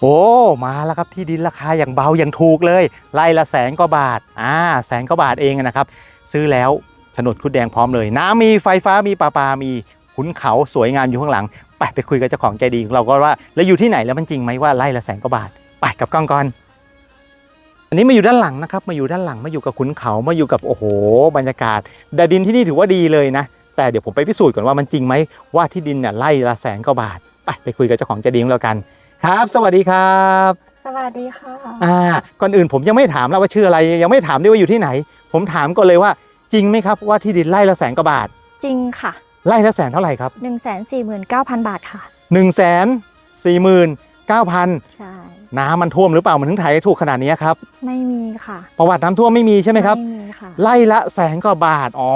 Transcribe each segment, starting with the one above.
โอ้มาแล้วครับที่ดินราคาอย่างเบาอย่างถูกเลยไร่ละแสนกว่าบาทอ่าแสนกว่าบาทเองนะครับ ซื้อแล้วโฉนดคุดแดงพร้อมเลย น้ำมีไฟฟ้ามีปลาปลามีขุนเขาสวยงามอยู่ข้างหลัง ไปไปคุยกับเจ้าของใจดีของเราก็ว่าแล้วอยู่ที่ไหนแล้วมันจริงไหมว่าไร่ละแสนกว่าบาท ไปกับกล้องก่อนอันนี้มาอยู่ด้านหลังนะครับมาอยู่ด้านหลังมาอยู่กับขุนเขามาอยู่กับโอ้โห บรรยากาศแต่ดินที่นี่ถือว่าดีเลยนะ แต่เดี๋ยวผมไปพิสูจน์ก่อนว่ามันจริงไหมว่าที่ดินเนี่ยไร่ละแสนกว่าบาท ไปไปคุยกับเจ้าของใจดีของเรากัน ครับ สวัสดีครับสวัสดีค่ะ อ่าก่อนอื่นผมยังไม่ถามแล้วว่าชื่ออะไร ยังไม่ถามด้วยว่าอยู่ที่ไหน ผมถามก่อนเลยว่า จริงไหมครับว่าที่ดินไร่ละแสนกว่าบาท จริงค่ะ ไร่ละแสนเท่าไหร่ครับ1 4 9 0 0 0 บาทค่ะ 1นึ่งแสนสี่หมื่นเก้าพันใช่น้ำมันท่วมหรือเปล่ามันถึงถ่ายถูกขนาดนี้ครับ ไม่มีค่ะประวัติน้ำท่วมไม่มีใช่ไหมครับ ไม่มีค่ะ ไล่ละแสนกว่าบาท อ๋อ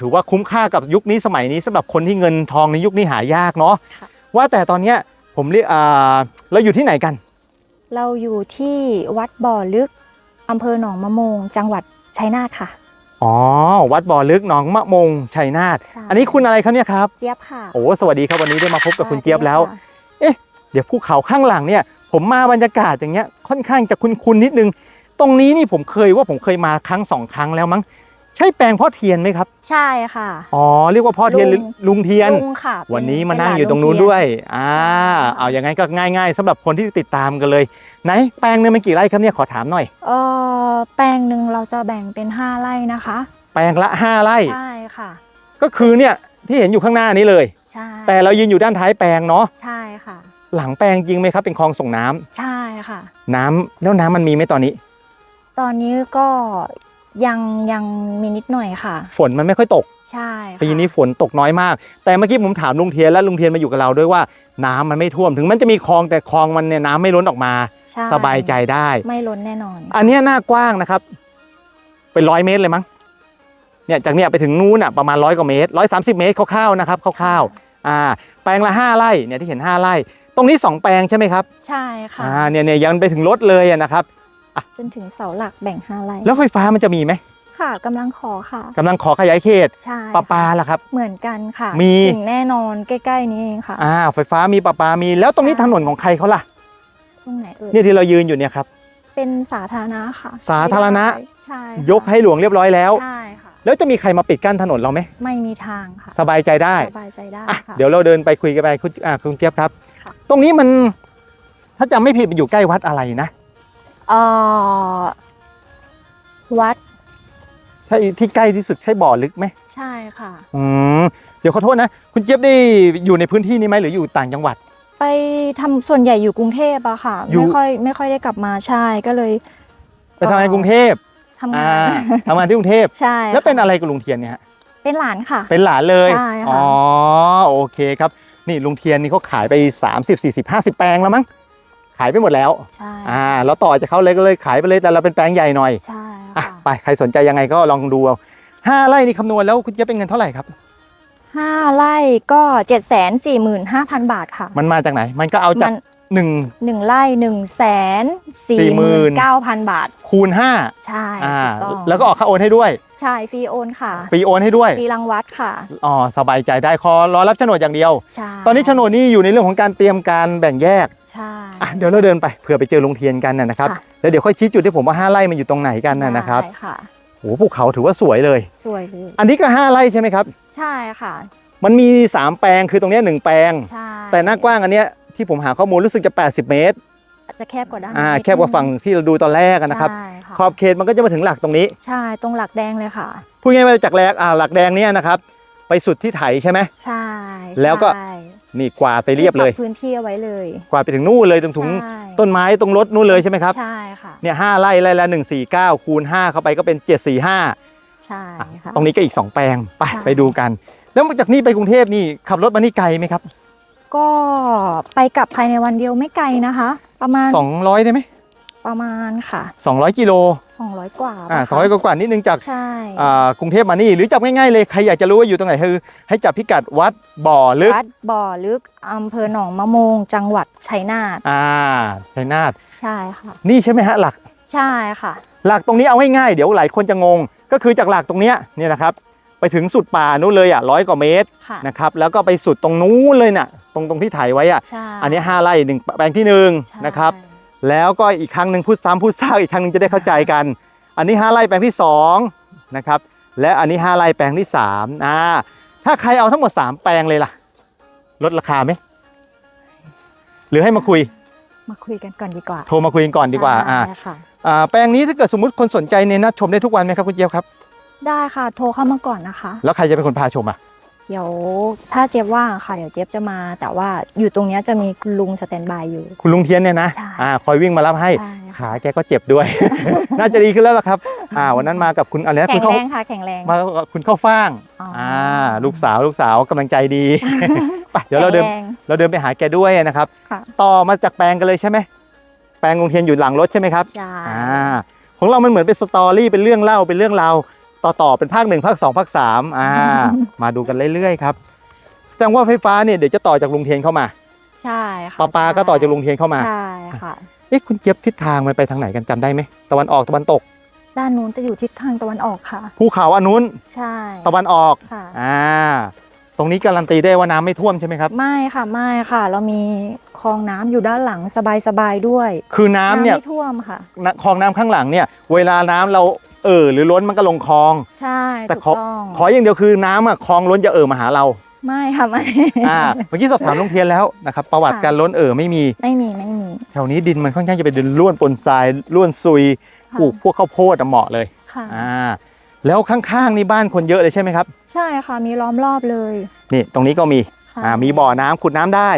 ถือว่าคุ้มค่ากับยุคนี้สมัยนี้สำหรับคนที่เงินทองในยุคนี้หายากเนาะ ค่ะ ว่าแต่ตอนเนี้ย ผมเรียกอ่าเราอยู่ที่ไหนกัน เราอยู่ที่วัดบ่อลึกอำเภอหนองมะโมง จังหวัดชัยนาทค่ะ อ๋อ วัดบ่อลึกหนองมะมงชัยนาทใช่ อันนี้คุณอะไรครับเนี่ยครับ เจี๊ยบค่ะโอ้สวัสดีครับวันนี้ได้มาพบกับคุณเจี๊ยบแล้วสสดีค่ะเดี๋ยวภูเขาข้างหลังเนี่ย ผมมาบรรยากาศอย่างเงี้ยค่อนข้างจะคุ้นๆนิดนึง ตรงนี้นี่ผมเคยว่าผมเคยมาครั้งสองครั้งแล้วมั้ง ใช่แปลงพ่อเทียนไหมครับ ใช่ค่ะ อ๋อเรียกว่าพ่อเทียนหรือลุงลุงเทียน ลุงค่ะเป็วันนี้มาเป็นั่งหลอยู่ตรงนู้นลุเทีด้วย อ่าใช่ค่ะเอาอย่างงั้นก็ง่าย ๆสำหรับคนที่ติดตามกันเลย ไหนแปลงเนี่ยมันกี่ไร่ครับเนี่ยขอถามหน่อย เออแปลงหนึ่งเราจะแบ่งเป็น 5 ไร่นะคะ แปลงละ 5 ไร่ ใช่ค่ะ ก็คือเนี่ยที่เห็นอยู่ข้างหน้านี้เลย ใช่แต่เรายืนอยู่ด้านท้ายแปลงเนาะ ใช่ค่ะ หลังแปลงจริงไหมครับเป็นคลองส่งน้ำใช่ค่ะ น้ำแล้วน้ำมันมีไหมตอนนี้ ตอนนี้ก็ ยังยังมีนิดหน่อยค่ะ ฝนมันไม่ค่อยตก ใช่ค่ะปีนี้ฝนตกน้อยมาก แต่เมื่อกี้ผมถามลุงเทียนและลุงเทียนมาอยู่กับเราด้วยว่าน้ำมันไม่ท่วมถึงมันจะมีคลองแต่คลองมันเนี่ยน้ำไม่ล้นออกมา ใช่สบายใจได้ ไม่ล้นแน่นอน อันเนี้ยหน้ากว้างนะครับ เป็นร้อยเมตรเลยมั้งเนี่ยจากเนี่ยไปถึงนู้นอะประมาณร้อยกว่าเมตรร้อยสามสิบเมตรคร่าวๆนะครับคร่าวๆอ่า แปลงละห้าไร่เนี่ยที่เห็นห้าไร่ ตรงนี้สองแปลงใช่ไหมครับใช่ค่ะ อ่าเนี่ยเนี่ยยังไปถึงรถเลยอะนะครับ จนถึงเสาหลักแบ่งห้าไร่แล้วไฟฟ้ามันจะมีไหมค่ะกำลังขอค่ะกำลังขอขยายเขตใช่ปลาปลาล่ะครับ เหมือนกันค่ะมี ถึงแน่นอนใกล้ ๆ นี้เองค่ะ อ่าไฟฟ้ามีปลาปลามีแล้วตรงนี้ใช่ถนนของใครเขาล่ะตรงไหนเอ่ยเนี่ยที่เรายืนอยู่เนี่ยครับ เป็นสาธารณะค่ะ สาธารณะ ใช่ค่ะยกให้หลวงเรียบร้อยแล้ว ใช่ค่ะแล้วจะมีใครมาปิดกั้นถนนเราไหมไม่มีทางค่ะสบายใจได้สบายใจได้อะค่ะ เดี๋ยวเราเดินไปคุยกันไปคุณอ่าคุณเจี๊ยบครับ ค่ะ ตรงนี้มันถ้าจำไม่ผิดมันอยู่ใกล้วัดอะไรนะเอ่อ วัดใช่ที่ใกล้ที่สุดใช่บ่อลึกไหมใช่ค่ะ อืมเดี๋ยวขอโทษนะ คุณเจี๊ยบได้อยู่ในพื้นที่นี้ไหมหรืออยู่ต่างจังหวัด ไปทำส่วนใหญ่อยู่กรุงเทพอะค่ะ อยู่ ไม่ค่อยไม่ค่อยได้กลับมาใช่ก็เลยไปทำงานกรุงเทพทำงาอ่านทำงานที่กรุงเทพใช่แล้วเป็นค่ะอะไรกับลุงเทียนเนี่ยฮะ เป็นหลานค่ะ เป็นหลานเลย ใช่ค่ะ อ๋อ โอเคครับ นี่ลุงเทียนนี่เขาขายไป 30 40 50 แปลงแล้วมั้งขายไปหมดแล้วใช่อ่าเราต่อจากเขาเลยก็เลยขายไปเลยแต่เราเป็นแปลงใหญ่หน่อยใช่อะค่ะไปใครสนใจยังไงก็ลองดูเอาห้าไร่นี่คำนวณแล้วคุณจะเป็นเงินเท่าไหร่ครับห้าไร่ก็เจ็ดแสนสี่หมื่นห้าพันบาทค่ะ มันมาจากไหน มันก็เอาจากมัน หนึ่ง หนึ่งไร่หนึ่งแสนสี่หมื่นเก้าพันบาท คูณห้าใช่อ่าถูกต้องแล้วก็ออกค่าโอนให้ด้วยใช่ฟรีโอนค่ะฟรีโอนให้ด้วยฟรีรังวัดค่ะอ๋อสบายใจได้คอรอรับโฉนดอย่างเดียว ใช่ตอนนี้โฉนดนี่อยู่ในเรื่องของการเตรียมการแบ่งแยกใช่ อะเดี๋ยวเราเดินไปเผื่อไปเจอลุงเทียนกันนะนะครับค่ะ แล้วเดี๋ยวค่อยชี้จุดที่ผมว่าห้าไร่มันอยู่ตรงไหนกันนะนะครับได้ค่ะ โอ้โหภูเขาถือว่าสวยเลย สวยเลยอันนี้ก็ห้าไร่ใช่ไหมครับ ใช่ค่ะ มันมีสามแปลงคือตรงเนี้ยหนึ่งแปลง ใช่แต่หน้ากว้างอันเนี้ย ที่ผมหาข้อมูลรู้สึกจะ 80 เมตรอาจจะแคบกว่าด้านอ่านิดแคบกว่าฝั่งที่เราดูตอนแรกอะนะครับ ใช่ค่ะขอบเขตมันก็จะมาถึงหลักตรงนี้ ใช่ตรงหลักแดงเลยค่ะ พูดง่ายๆว่าจากแรกอ่าหลักแดงเนี่ยนะครับ ไปสุดที่ไถใช่ไหม ใช่แล้วก็ ใช่นี่กวาดไปเรียบเลย ที่ปพื้นที่เอาไว้เลยกวาดไปถึงนู่นเลยตรงถุงใช่ต้นไม้ตรงรถนู่นเลยใช่ไหมครับใช่ค่ะเนี่ยห้าไร่ไร่ละหนึ่งสี่เก้าคูณห้าเข้าไปก็เป็นเจ็ดสี่ห้าใช่ค่ะ ตรงนี้ก็อีกสองแปลงไปใช่ ไปดูกัน แล้วจากนี่ไปกรุงเทพนี่ขับรถมานี่ไกลไหมครับ ก็ไปกลับภายในวันเดียวไม่ไกลนะคะ ประมาณสองร้อยได้ไหมประมาณค่ะสองร้อยกิโล 200 กว่าอ่าปะสองร้อยคะกว่าๆนิดนึงจากใช่อ่ากรุงเทพมานี่ หรือจับง่ายๆเลย ใครอยากจะรู้ว่าอยู่ตรงไหนคือ ให้จับพิกัดวัดบ่อลึกวัดบ่อลึกอำเภอหนองมะโมง จังหวัดชัยนาทอ่าชัยนาทใช่ค่ะ นี่ใช่ไหมฮะหลักใช่ค่ะ หลักตรงนี้เอาง่ายๆเดี๋ยวหลายคนจะงง ก็คือจากหลักตรงเนี้ยเนี่ยนะครับ ไปถึงสุดป่านู้นเลยอะร้อยกว่าเมตรค่ะนะครับแล้วก็ไปสุดตรงนู้นเลยน่ะตรงตรงที่ถ่ายไว้อะใช่อันนี้ห้าไร่หนึ่งแปลงที่หนึ่งใช่นะครับแล้วก็อีกครั้งหนึ่งพูดซ้ำพูดซากอีกครั้งหนึงจะได้เข้าใจกัน อันนี้ห้าไร่แปลงที่สองนะครับและอันนี้ห้าไร่แปลงที่สามอ่าถ้าใครเอาทั้งหมดสามแปลงเลยล่ะ ลดราคาไหมหรือให้มาคุยมาคุยกันก่อนดีกว่า โทรมาคุยกันก่อนดีกว่าอ่าใช่ค่ะอ่าแปลงนี้ถ้าเกิดสมมติคนสนใจเนี่ยนัดชมได้ทุกวันไหมครับคุณเจี๊ยบครับ ได้ค่ะ โทรเข้ามาก่อนนะคะ แล้วใครจะเป็นคนพาชมอะ เดี๋ยวถ้าเจี๊ยบว่างค่ะ เดี๋ยวเจี๊ยบจะมา แต่ว่าอยู่ตรงเนี้ยจะมีคุณลุงสแตนบายอยู่ คุณลุงเทียนเนี่ยนะใช่อ่าคอยวิ่งมารับให้ใช่ค่ะ ขาแกก็เจ็บด้วย น่าจะดีขึ้นแล้วล่ะครับอ่าวันนั้นมากับคุณอะไรนะแข็คุณงเข้าแรงค่ะ แข็งแรง มากับคุณเข้าฟ่างอ๋ออ่อ่าลูกสาวลูกสาวกำลังใจดี ไปเดี๋ยวเราเดินแข็งแรงเราเดินไปหาแกด้วยนะครับ ค่ะต่อมาจากแปลงกันเลยใช่ไหมแปลงลุงเทียนอยู่หลังรถใช่ไหมครับ ใช่อ่าของเรามันเหมือนเป็นสตอรี่เป็นเรื่องเล่าเป็นเรื่องราว ต่อต่อเป็นภาคหนึ่งภาคสองภาคสามอ่า มาดูกันเรื่อยๆครับแสดงว่าไฟฟ้าเนี่ยเดี๋ยวจะต่อจากลุงเทียนเข้ามาใช่ค่ะปลาปาใช่ก็ต่อจากลุงเทียนเข้ามาใช่ค่ะเอ๊ะคุณเจี๊ยบทิศทางมันไปทางไหนกันจำได้ไหมตะวันออกตะวันตก ด้านนู้นจะอยู่ทิศทางตะวันออกค่ะภูเขาอันนู้นใช่ตะวันออกค่ะอ่าตรงนี้การันตีได้ว่าน้ำไม่ท่วมใช่ไหมครับ ไม่ค่ะไม่ค่ะ เรามีคลองน้ำอยู่ด้านหลังสบายๆด้วย คือน้ำเนี่ยไม่ท่วมค่ะน้ำคลองน้ำข้างหลังเนี่ย เวลาน้ำเรา เออหรือล้นมันก็ลงคลอง ใช่แต่ถูกขอต้องขออย่างเดียวคือน้ำอะคลองล้นจะเออมาหาเราไม่ค่ะไม่ อ่าเมื่อกี้สอบถามลุงเทียนแล้วนะครับประวัติค่ะ การล้นเออไม่มีไม่มีไม่มีแถวนี้ดินมันค่อนข้างจะเป็นดินร่วนปนทรายร่วนซุยค่ะปลูกพวกข้าวโพดอะเหมาะเลยค่ะ อ่าแล้วข้างๆนี่บ้านคนเยอะเลยใช่ไหมครับใช่ค่ะมีล้อมรอบเลยนี่ตรงนี้ก็มีค่ะอ่ามีบ่อน้ำขุดน้ำได้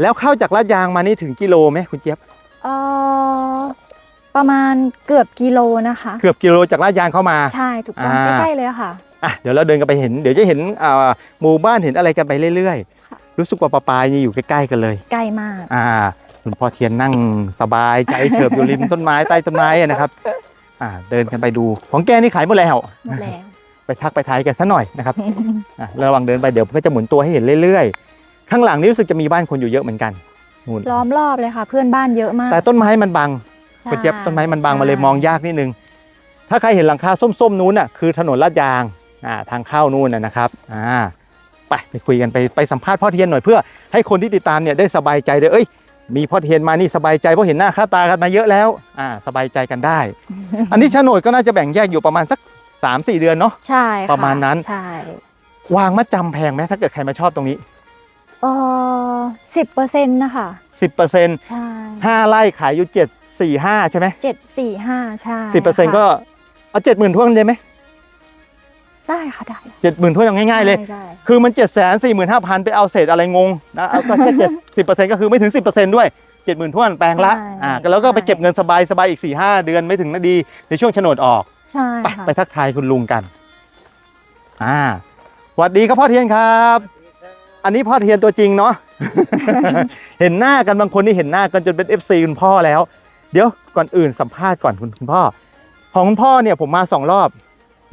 แล้วเข้าจากลาดยางมานี่ถึงกิโลไหมคุณเจี๊ยบเอ่อ ประมาณเกือบกิโลนะคะ เกือบกิโลจากลาดยางเข้ามา ใช่ถูกต้องอ่า ใกล้ๆเลยค่ะ อะเดี๋ยวเราเดินกันไปเห็น เดี๋ยวจะเห็นอ่าหมู่บ้านเห็นอะไรกันไปเรื่อยค่ะ ๆ รู้สึกว่าปลาปายนี่อยู่ใกล้ๆกันเลย ใกล้มาก อ่าคุณพ่อเทียนนั่งสบายใจเฉิบอยู่ริม ต้นไม้ใต้ต้นไม้อะนะครับ อ่าเดินกันไปดู ของแกนี่ขายหมดแล้ว หมดแล้ว ไปทักไปทายกันซะหน่อยนะครับ อะระหว่างเดินไปเดี๋ยวก็จะหมุนตัวให้เห็นเรื่อยๆ ข้างหลังนี่รู้สึกจะมีบ้านคนอยู่เยอะเหมือนกันนู่นล้อมรอบเลยค่ะ เพื่อนบ้านเยอะมาก แต่ต้นไม้มันบัง ใช่คุณเจี๊ยบต้นไม้มันบังใช่มาเลยมองยากนิดนึง ถ้าใครเห็นหลังคาส้มๆนู้นน่ะคือถนนลาดยางอ่าทางเข้านู่นน่ะนะครับอ่าไปไปคุยกันไปไปสัมภาษณ์พ่อเทียนหน่อยเพื่อ ให้คนที่ติดตามเนี่ยได้สบายใจเลยเอ้ยมีพ่อเทียนมานี่สบายใจเพราะเห็นหน้าค่าตากันมาเยอะแล้วอ่าสบายใจกันได้ อันนี้โฉนดก็น่าจะแบ่งแยกอยู่ประมาณสัก3-4 เดือนเนาะใช่ค่ประมาณนั้นใช่วางมัดจำแพงไหมถ้าเกิดใครมาชอบตรงนี้เออสิบเปอร์เซ็นต์นะคะ10%ใช่5ไร่ขายอยู่ 7 4 5ใช่ไหมเจ็ดสี่ห้าใช่10%ก็ค่ะเอา70,000ทั่วกันได้ไหมได้ค่ะได้70,000ทั่วอย่างง่ายๆเลยใช่ได้คือมัน7 4 5 0 0 0ไปเอาเศษอะไรงงนะเอาก็แค่7 10%ก็คือไม่ถึง10%ด้วย70,000ทั่วนแปลงละใช่อ่าก็แล้วก็ไปเก็บเงินสบายสบายอีก4 5เดือนไม่ถึงนาดีในช่วงโฉนดออกใช่ไปค่ะไปทักทายคุณลุงกันอ่าสวัสดีครับพ่อเทียนครับ อันนี้พ่อเทียนตัวจริงเนาะ เห็นหน้ากันบางคนนี่เห็นหน้ากันจนเป็น FC คุณพ่อแล้ว เดี๋ยวก่อนอื่นสัมภาษณ์ก่อนคุณคุณพ่อ ของคุณพ่อเนี่ยผมมาสองรอบ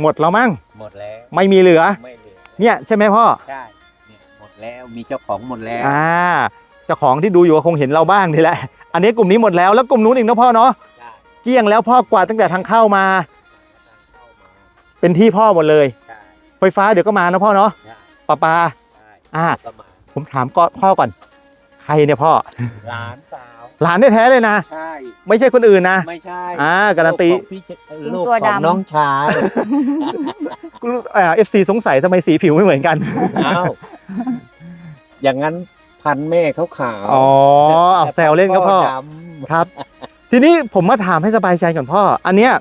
หมดแล้วมั้งหมดแล้วไม่มีเหลือ ไม่เหลือเนี่ยใช่ไหมพ่อใช่เนี่ยหมดแล้วมีเจ้าของหมดแล้วอ่าเจ้าของที่ดูอยู่ก็คงเห็นเราบ้างนี่แหละ อันนี้กลุ่มนี้หมดแล้วแล้วกลุ่มนู้นอีกนะพ่อเนาะใช่เกลี้ยงแล้วพ่อกวาดตั้งแต่ทางเข้ามา เข้ามาเป็นที่พ่อหมดเลย ใช่ไฟฟ้าเดี๋ยวก็มานะพ่อเนาะใช่ปลาปลาใช่อ่า ก็มาผมถามก่อนพ่อก่อน ใครเนี่ยพ่อหลานสาว หลานแท้ๆเลยนะ ใช่ ไม่ใช่คนอื่นนะ ไม่ใช่อ่าการันตี ลูกของพี่เจลูกของน้องชาย เอฟซีสงสัยทำไมสีผิวไม่เหมือนกันเอ้าอย่างนั้นพันแม่เขาขาวอ๋อเอาแซวเล่นก็พ่อ ดำครับ ทีนี้ผมมาถามให้สบายใจก่อนพ่อ อันเนี้ย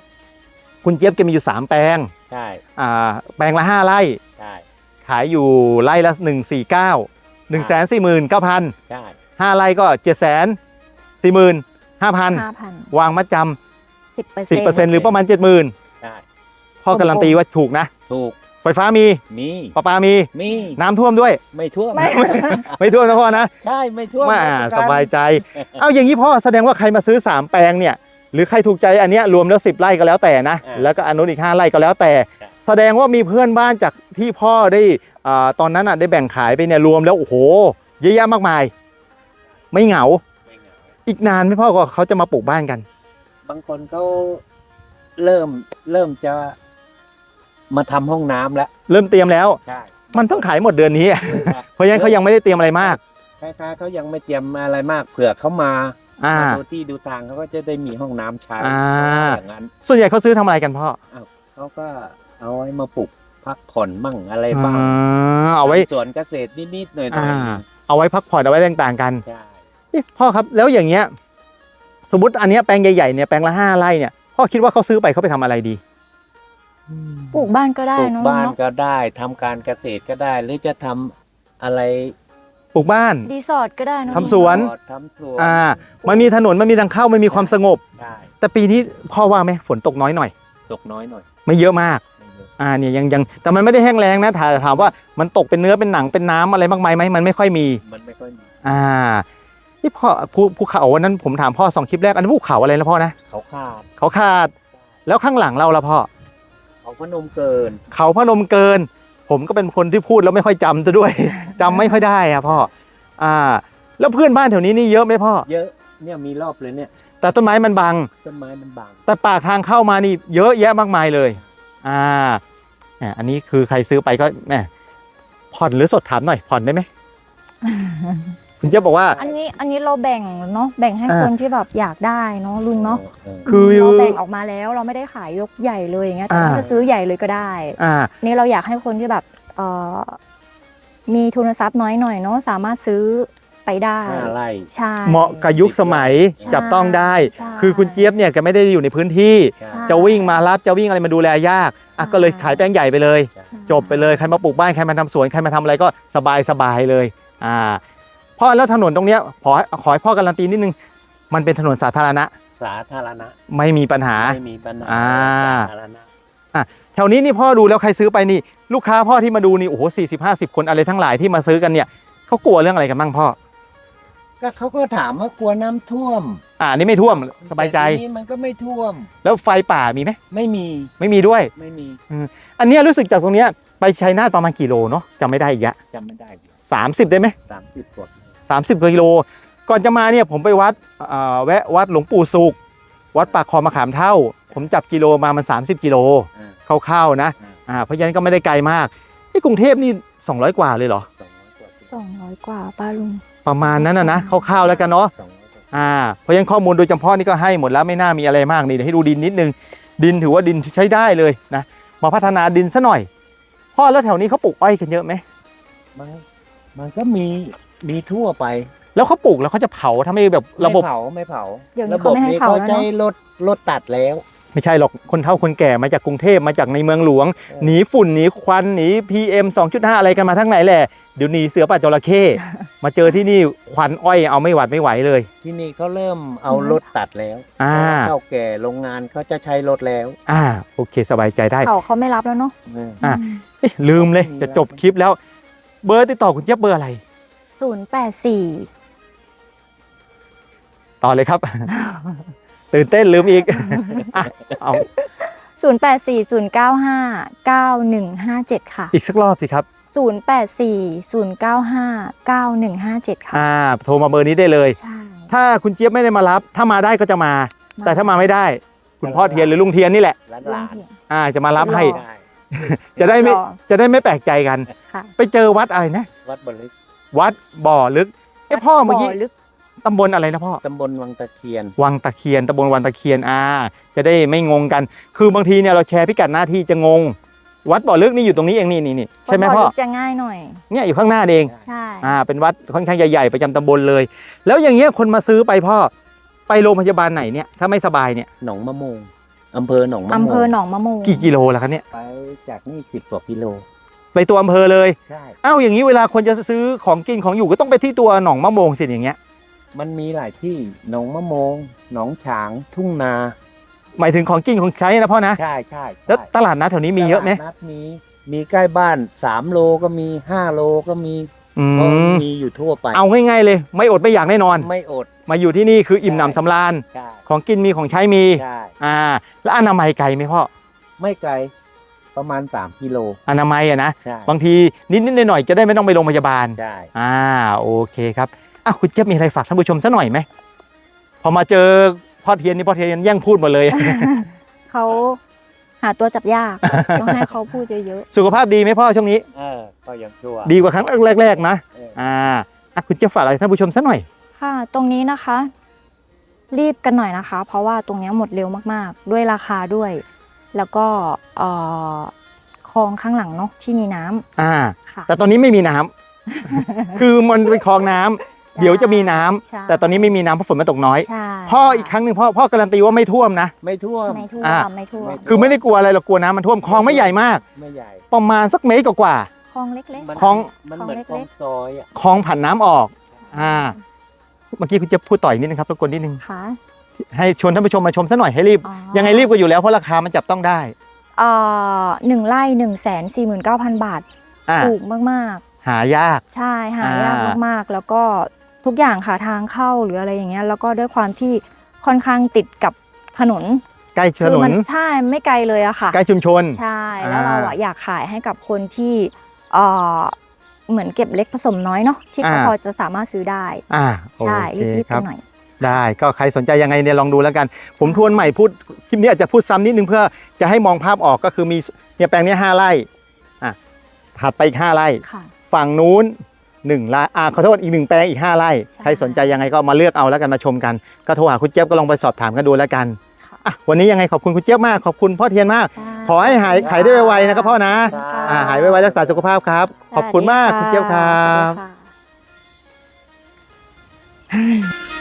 คุณเจี๊ยบแกมีอยู่ 3 แปลง ใช่อ่า แปลงละ 5 ไร่ ใช่ขายอยู่ไร่ละ 1 4 9 1 4 9 0 0 0ใช่5ไร่ก็7 4 5 0 0 ห้า5,000พันวางมัดจสิบเปอร์เซ็นต์ำ10%หรือประมาณ70,000ใช่พ่อการันตีว่าถูกนะ ถูกไฟฟ้ามีมีประปามี มีน้ำท่วมด้วย ไม่ท่วมไม่ ไม่ท่วมนะพ่อนะใช่ไม่ท่วมมาเหมือนกันสบายใจ เอาอย่างนี้พ่อแสดงว่าใครมาซื้อ 3 แปลงเนี่ย หรือใครถูกใจอันเนี้ยรวมแล้ว 10 ไร่ก็แล้วแต่นะ แล้วก็อันนู้นอีก 5 ไร่ก็แล้วแต่ แสดงว่ามีเพื่อนบ้านจากที่พ่อได้อ่าตอนนั้นอะได้แบ่งขายไปเนี่ยรวมแล้ว โอ้โห เยอะแยะมากมาย ไม่เหงาไม่เหงา อีกนานไหม่พ่อก็เขาจะมาปลูกบ้านกัน บางคนเขาเริ่มเริ่มจะมาทำห้องน้ำแล้วเริ่มเตรียมแล้ว ใช่มันเพิ่งขายหมดเดือนนี้เพราะฉะนั้นเขายังไม่ได้เตรียมอะไรมาก คล้ายๆเขายังไม่เตรียมอะไรมากเผื่อเขามาอ่าดูที่ดูทางเขาก็จะได้มีห้องน้ำใช้อ่า อย่างนั้นส่วนใหญ่เขาซื้อทำอะไรกันพ่อเขาก็เอาไว้มาปลูกพักผ่อนมั่งอะไรอ่าบ้างเอาไว้สวนเกษตรนิดๆหน่อยอ่า เอาไว้พักผ่อนเอาไว้ต่างๆกัน ๆใช่ เอ๊ะพ่อครับแล้วอย่างเงี้ย สมมติอันเนี้ยแปลงใหญ่ๆเนี่ยแปลงละห้าไร่เนี่ยพ่อคิดว่าเขาซื้อไปเขาไปทำอะไรดี ปลูกบ้านก็ได้ปลูกเนาะบ้านเนาะก็ได้ทำการเกษตรก็ได้ หรือจะทำอะไรปลูกบ้าน รีสอร์ทก็ได้เนาะทำสวน ทำสวนอ่า มันมีถนนมันมีทางเข้ามันมีความสงบใช่แต่ปีนี้พ่อว่าไหมฝนตกน้อยหน่อย ตกน้อยหน่อยไม่เยอะมาก ไม่เยอะอ่าเนี่ยยังยังแต่มันไม่ได้แห้งแล้งนะถามถามว่ามันตกเป็นเนื้อเป็นหนังเป็นน้ำอะไรมากมายไหมมันไม่ค่อยมี มันไม่ค่อยมีอ่า นี่พ่อภูภูเขาวันนั้นผมถามพ่อสองคลิปแรกอันนั้นภูเขาอะไรนะพ่อนะเขาขาดเขาขาด แล้วข้างหลังเราละพ่อเขาพนมเกิน เขาพนมเกิน ผมก็เป็นคนที่พูดแล้วไม่ค่อยจำซะด้วยจำไม่ค่อยได้อะพ่ออ่า แล้วเพื่อนบ้านแถวนี้นี่เยอะไหมพ่อเยอะเนี่ยมีรอบเลยเนี่ย แต่ต้นไม้มันบังต้นไม้มันบางแต่ปากทางเข้ามานี่เยอะแยะมากมายเลยอ่าแหมอันนี้คือใครซื้อไปก็แหมผ่อนหรือสดถามหน่อยผ่อนได้ไหม คุณเจ๊ยบบอกว่า อันนี้อันนี้เราแบ่งเนาะแบ่งให้อ่า คนที่แบบอยากได้เนาะลุงเนาะเออคือ เราแบ่งออกมาแล้วเราไม่ได้ขายยกใหญ่เลยอย่างเงี้ยแต่อ่าถ้าจะซื้อใหญ่เลยก็ได้ อ่า นี่เราอยากให้คนที่แบบเอ่อมีทุนทรัพย์น้อยหน่อยเนาะสามารถซื้อไปได้ห้าไร่ ใช่ เหมาะกับยุคสมัยใช่จับต้องได้ ใช่ คือคุณเจี๊ยบเนี่ยแกไม่ได้อยู่ในพื้นที่ ใช่ใช่จะวิ่งมารับจะวิ่งอะไรมาดูแลยากอะใช่ก็เลยขายแป้งใหญ่ไปเลย ใช่ จบไปเลยใครมาปลูกบ้านใครมาทำสวนใครมาทำอะไรก็สบายสบายเลยอ่า พ่อแล้วถนนตรงเนี้ยขอขอให้พ่อการันตีนิดนึง มันเป็นถนนสาธารณะ สาธารณะไม่มีปัญหา ไม่มีปัญหาอ่า สาธารณะแถวนี้นี่พ่อดูแล้วใครซื้อไปนี่ ลูกค้าพ่อที่มาดูนี่โอ้โหสี่สิบห้าสิบคนอะไรทั้งหลายที่มาซื้อกันเนี่ยเขากลัวเรื่องอะไรกันบ้างพ่อ ก็เขาก็ถามว่ากลัวน้ำท่วมอ่านี่ไม่ท่วมสบายใจ แต่ทีนี้มันก็ไม่ท่วม แล้วไฟป่ามีไหมไม่มีไม่มีด้วย ไม่มีอันเนี้ยรู้สึกจากตรงเนี้ยไปชัยนาทประมาณกี่โลเนาะจำไม่ได้อีกอะจำไม่ได้สามสิบได้ไหมสามสิบกว่า สามสิบกิโล ก่อนจะมาเนี่ยผมไปวัดเอ่อแวะวัดหลวงปู่สุข วัดปากคลองมะขามเท่า ผมจับกิโลมามัน 30 กิโลอ่าคร่าวๆนะอ่าอ่าเพราะฉะนั้นก็ไม่ได้ไกลมากที่กรุงเทพนี่ 200 กว่าเลยเหรอสองร้อยกว่าสองร้อยกว่าป้าลุงประมาณนั้นนะนะคร่าวๆแล้วกันเนาะสองร้อยกว่าอ่าเพราะฉะนั้นข้อมูลโดยเฉพาะนี่ก็ให้หมดแล้วไม่น่ามีอะไรมากนี่เดี๋ยวให้ดูดินนิดนึงดินถือว่าดินใช้ได้เลยนะมาพัฒนาดินซะหน่อยพ่อแล้วแถวนี้เขาปลูกอ้อยกันเยอะไหมมันมันก็มี มีทั่วไปแล้วเขาปลูกแล้วเขาจะเผาถ้าไม่แบบระบบไม่เผาไม่เผาเดี๋ยวนี้เขาไม่ให้เผาแล้วใช้เนาะรถรถตัดแล้ว ไม่ใช่หรอกคนเฒ่าคนแก่มาจากกรุงเทพมาจากในเมืองหลวงเออหนีฝุ่นหนีควันหนี PM 2.5 อะไรกันมาทั้งไหนแหละเดี๋ยวหนีเสือป่าจระเข้ มาเจอที่นี่ควันอ้อยเอาไม่หวัดไม่ไหวเลย ที่นี่เขาเริ่มเอารถตัดแล้วอ่าเพราะว่าเท่าแก่โรงงานเขาจะใช้รถแล้วอ่าโอเคสบายใจได้เขาเขาไม่รับแล้วเนาะอะเอ๊ะลืมเลยจะจบคลิปแล้ว เบอร์ติดต่อคุณเจี๊ยบเบอร์อะไร ศูนย์แปดสี่ต่อเลยครับ ตื่นเต้นลืมอีกอะเอาศูนย์แปดสี่ศูนย์เก้าห้าเก้าหนึ่งห้าเจ็ดค่ะอีกสักรอบสิครับ ศูนย์แปดสี่ศูนย์เก้าห้าเก้าหนึ่งห้าเจ็ดค่ะอ่า โทรมาเบอร์นี้ได้เลย ใช่ ถ้าคุณเจี๊ยบไม่ได้มารับ ถ้ามาได้ก็จะมาแต่ถ้ามาไม่ได้ คุณพ่อเทียนหรือลุงเทียนนี่แหละ หลานลุหลางนเถียง อ่า จะมารับให้รอได้จะได้ไม่ รอ จะได้ไม่แปลกใจกัน ค่ะ ไปเจอวัดอะไรนะ วัดบริษ วัดบ่อลึกเอ้พ่อเมื่อกี้บ่ลึกตำบลอะไรนะพ่อ ตำบลวังตะเคียน วังตะเคียน ตำบลวังตะเคียน อ่า จะได้ไม่งงกัน คือบางทีเนี่ยเราแชร์พิกัดหน้าที่จะงง วัดบ่อลึกนี่อยู่ตรงนี้เองนี่นี่นี่ใช่ไหมบ่พ่อลึกจะง่ายหน่อย เนี่ยอยู่ข้างหน้าเอง ใช่ อ่า เป็นวัดค่อนข้างใหญ่ๆประจำตำบลเลย แล้วอย่างเงี้ยคนมาซื้อไปพ่อ ไปโรงพยาบาลไหนเนี่ย ถ้าไม่สบายเนี่ย หนองมะโมงอำเภอหนองมะโมงอำเภอหนองมะโมง กี่กิโลแล้วครับเนี่ย ไปจากนี่สิบกว่ากิโล ไปตัวอำเภอเลยใช่อ้าวอย่างนี้เวลาคนจะซื้อของกินของอยู่ก็ต้องไปที่ตัวหนองมะโมงสิอย่างเงี้ย มันมีหลายที่หนองมะโมงหนองฉางทุ่งนา หมายถึงของกินของใช้นะพ่อนะใช่ใช่ใช่แล้วตลาดนัดแถวนี้มีเยอะไหมตลาดนัดมีมีใกล้บ้านสามโลก็มีห้าโลก็มีอืก็มมีอยู่ทั่วไปเอาง่ายๆเลย ไม่อดไม่อยากแน่นอน ไม่อด มาอยู่ที่นี่คืออิ่มหนำสำราญ ใช่ของกินมีของใช้มี ใช่อ่า แล้วอนามัยไกลไหมพ่อไม่ไกล ประมาณสามกิโลอนามัยอะนะ ใช่บางทีนิดๆหน่อยๆจะได้ไม่ต้องไปโรงพยาบาล ใช่อ่าโอเคครับอะคุณเจี๊ยบมีอะไรฝากท่านผู้ชมสักหน่อยไหมพอมาเจอพ่อเทียนนี่พ่อเทียนแย่งพูดหมดเลย เขาหาตัวจับยาก ต้องให้เขาพูดเยอะสุขภาพดีไหมพ่อช่วงนี้ เออก็ยังชั่วดีกว่าครั้งแรกๆนะเอออ่าอะคุณเจะฝากอะไรท่านผู้ชมสักหน่อย ๆ ค่ะ ตรงนี้นะคะ รีบกันหน่อยนะคะ เพราะว่าตรงเนี้ยหมดเร็วมากๆ ด้วยราคาด้วย แล้วก็เอ่อคลองข้างหลังเนาะที่มีน้ำอ่า ค่ะ แต่ตอนนี้ไม่มีน้ำ คือมันเป็นคลองน้ำเดี๋ยวจะมีน้ำใช่ แต่ตอนนี้ไม่มีน้ำเพราะฝนมันตกน้อย ใช่พ่ออีกครั้งหนึ่งพ่อพ่อการันตีว่าไม่ท่วมนะ ไม่ท่วม ไม่ท่วอ่า มไม่ท่วมไม่คือไม่ได้กลัวอะไรหรอกกลัวน้ำมันท่วมคลองไม่ใหญ่มาก ไม่ใหญ่ประมาณสักเมตรกว่า คลองเล็ก มันๆคลอง มันเหมือนคคลลอองงเล็กซอยอะๆคลองผ่านน้ำออก อ่า เมื่อกี้คุณเจะพูดต่ออีกนิดนึงครับรบกวนนิดนึงค่ะ ให้ชวนท่านผู้ชมมาชมซะหน่อยให้รีบ อ๋อ ยังไงรีบก็อยู่แล้วเพราะราคามันจับต้องได้เอ่อหนึ่งไร่หนึ่งแสนสี่หมื่นเก้าพันบาทอ่าถูกมากหายาก ๆ ใช่หายากอ่าม มากๆ แล้วก็ทุกอย่างค่ะทางเข้าหรืออะไรอย่างเงี้ยแล้วก็ด้วยความที่ค่อนข้างติดกับถนนใกล้ถคืนมันใช่ไม่ไกลเลยอะค่ะ ใกล้ชุมชน ใช่แล้วอ่าเราอะอยากขายให้กับคนที่เอ่อเหมือนเก็บเล็กผสมน้อยเนาะที่เขาอ่า พอจะสามารถซื้อได้ อ่าใช่โอรีเคบๆคกัรับนหน่อย ได้ก็ใครสนใจยังไงเนี่ยลองดูแล้วกัน ผมทวนใหม่พูดคลิปนี้อาจจะพูดซ้ำนิดนึงเพื่อจะให้มองภาพออกก็คือมีเนี่ยแปลงเนี้ยห้าไร่อะถัดไปอีกห้าไร่ค่ะฝั่งนู้นหนึ่งไร่อ่าขอโทษอีกหนึ่งแปลงอีกห้าไร่ใช่ใครสนใจยังไงก็มาเลือกเอาแล้วกันมาชมกัน ก็โทรหาคุณเจี๊ยบก็ลองไปสอบถามกันดูแล้วกันค่ะอะวันนี้ยังไงขอบคุณคุณเจี๊ยบมากขอบคุณพ่อเทียนมากได้ขอให้หายขายได้ไวๆนะครับพ่อนะค่ะอ่าหายไวๆรักษาสุขภาพครับ ขอบคุณมากคุณเจี๊ยบครัสวัสบดีค่ะ